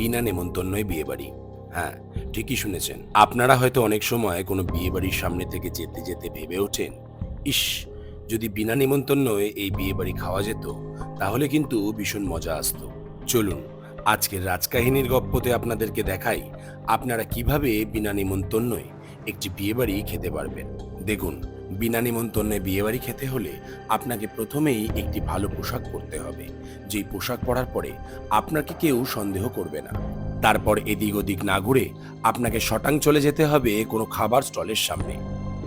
বিনা নেমন্তন্নয় বিয়েবাড়ি। হ্যাঁ ঠিকই শুনেছেন। আপনারা হয়তো অনেক সময় কোনো বিয়েবাড়ির সামনে থেকে যেতে যেতে ভেবে ওঠেন, ইস, যদি বিনা নিমন্তন্নয় এই বিয়েবাড়ি খাওয়া যেত, তাহলে কিন্তু ভীষণ মজা আসতো। চলুন, আজকের রাজকাহিনীর গপ্পতে আপনাদেরকে দেখাই, আপনারা কীভাবে বিনা নিমন্তন্নয় একটি বিয়েবাড়ি খেতে পারবেন। দেখুন বিনা নিমন্তন্নে বিয়েবাড়ি খেতে হলে আপনাকে প্রথমেই একটি ভালো পোশাক পরতে হবে। যেই পোশাক পরার পরে আপনাকে কেউ সন্দেহ করবে না। তারপর এদিক ওদিক না ঘুরে আপনাকে শটাং চলে যেতে হবে কোনো খাবার স্টলের সামনে।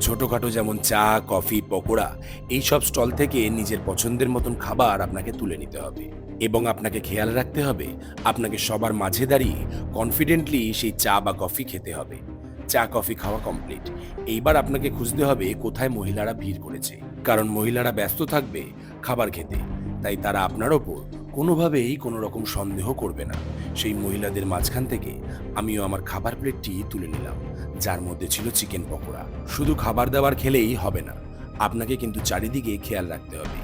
ছোটখাটো যেমন চা, কফি, পকোড়া এইসব স্টল থেকে নিজের পছন্দের মতন খাবার আপনাকে তুলে নিতে হবে। এবং আপনাকে খেয়াল রাখতে হবে, আপনাকে সবার মাঝে দাঁড়িয়ে কনফিডেন্টলি সেই চা বা কফি খেতে হবে। চা, কফি খাওয়া কমপ্লিট এইবার আপনাকে খুঁজতে হবে কোথায় মহিলারা ভিড় করেছে। কারণ মহিলারা ব্যস্ত থাকবে খাবার খেতে। তাই তারা আপনার ওপর কোনোভাবেই কোনো রকম সন্দেহ করবে না। সেই মহিলাদের মাঝখান থেকে আমিও আমার খাবার প্লেটটি তুলে নিলাম, যার মধ্যে ছিল চিকেন পকোড়া। শুধু খাবার দাবার খেলেই হবে না, আপনাকে কিন্তু চারিদিকে খেয়াল রাখতে হবে।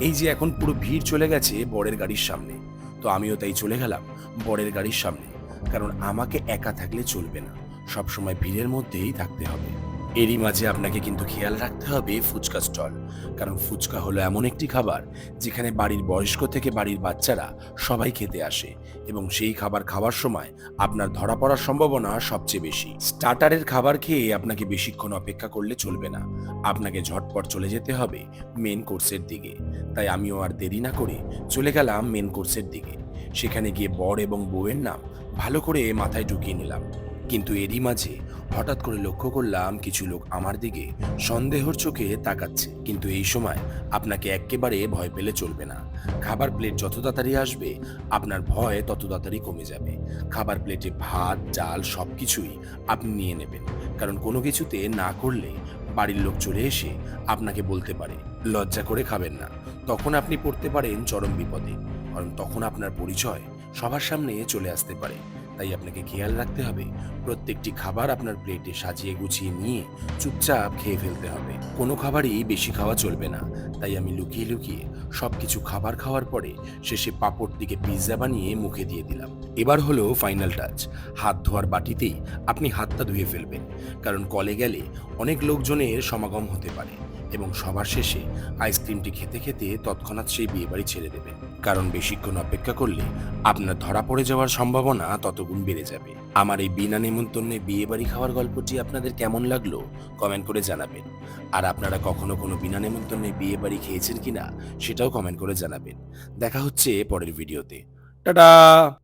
এই যে এখন পুরো ভিড় চলে গেছে বরের গাড়ির সামনে। তো আমিও তাই চলে গেলাম বরের গাড়ির সামনে, কারণ আমাকে একা থাকলে চলবে না। সবসময় ভিড়ের মধ্যেই থাকতে হবে। এরই মাঝে আপনাকে কিন্তু খেয়াল রাখতে হবে ফুচকা স্টল। কারণ ফুচকা হলো এমন একটি খাবার যেখানে বাড়ির বয়স্ক থেকে বাড়ির বাচ্চারা সবাই খেতে আসে এবং সেই খাবার খাওয়ার সময় আপনার ধরা পড়ার সম্ভাবনা সবচেয়ে বেশি। স্টার্টারের খাবার খেয়ে আপনাকে বেশিক্ষণ অপেক্ষা করলে চলবে না। আপনাকে ঝটপট চলে যেতে হবে মেন কোর্সের দিকে। তাই আমিও আর দেরি না করে চলে গেলাম মেন কোর্সের দিকে। সেখানে গিয়ে বর এবং বউয়ের নাম ভালো করে মাথায় ঢুকিয়ে নিলাম। কিন্তু এরই মাঝে হঠাৎ করে লক্ষ্য করলাম কিছু লোক আমার দিকে সন্দেহর চোখে তাকাচ্ছে। কিন্তু এই সময় আপনাকে একেবারে ভয় পেলে চলবে না। খাবার প্লেট যত তাড়াতাড়ি আসবে, আপনার ভয় তত তাড়াতাড়ি কমে যাবে। খাবার প্লেটে ভাত, ডাল সব কিছুই আপনি নিয়ে নেবেন। কারণ কোনো কিছুতে না করলে বাড়ির লোক চলে এসে আপনাকে বলতে পারে, লজ্জা করে খাবেন না। তখন আপনি পড়তে পারেন চরম বিপদে। কারণ তখন আপনার পরিচয় সবার সামনে চলে আসতে পারে। তাই আপনাকে খেয়াল রাখতে হবে, প্রত্যেকটি খাবার আপনার প্লেটে সাজিয়ে গুছিয়ে নিয়ে চুপচাপ খেয়ে ফেলতে হবে। কোনো খাবারই বেশি খাওয়া চলবে না। তাই আমি লুকিয়ে লুকিয়ে সব কিছু খাবার খাওয়ার পরে শেষে পাপড় দিকে পিৎজা বানিয়ে মুখে দিয়ে দিলাম। এবার হলো ফাইনাল টাচ। হাত ধোয়ার বাটিতেই আপনি হাতটা ধুয়ে ফেলবেন, কারণ কলে গেলে অনেক লোকজনের সমাগম হতে পারে। এবং সবার শেষে আইসক্রিমটি খেতে খেতে তৎক্ষণাৎ সেই বিয়েবাড়ি ছেড়ে দেবেন কারণ বেশিক্ষণ অপেক্ষা করলে আপনার ধরা পড়ে যাওয়ার সম্ভাবনা ততগুণ বেড়ে যাবে। আমার এই বিনা নিমন্ত্রণে বিয়ে বাড়ি খাওয়ার গল্পটি আপনাদের কেমন লাগল কমেন্ট করে জানাবেন। আর আপনারা কখনো কোনো বিনা নিমন্ত্রণে বিয়ে বাড়ি খেয়েছেন কিনা সেটাও কমেন্ট করে জানাবেন। দেখা হচ্ছে পরের ভিডিওতে। টাটা!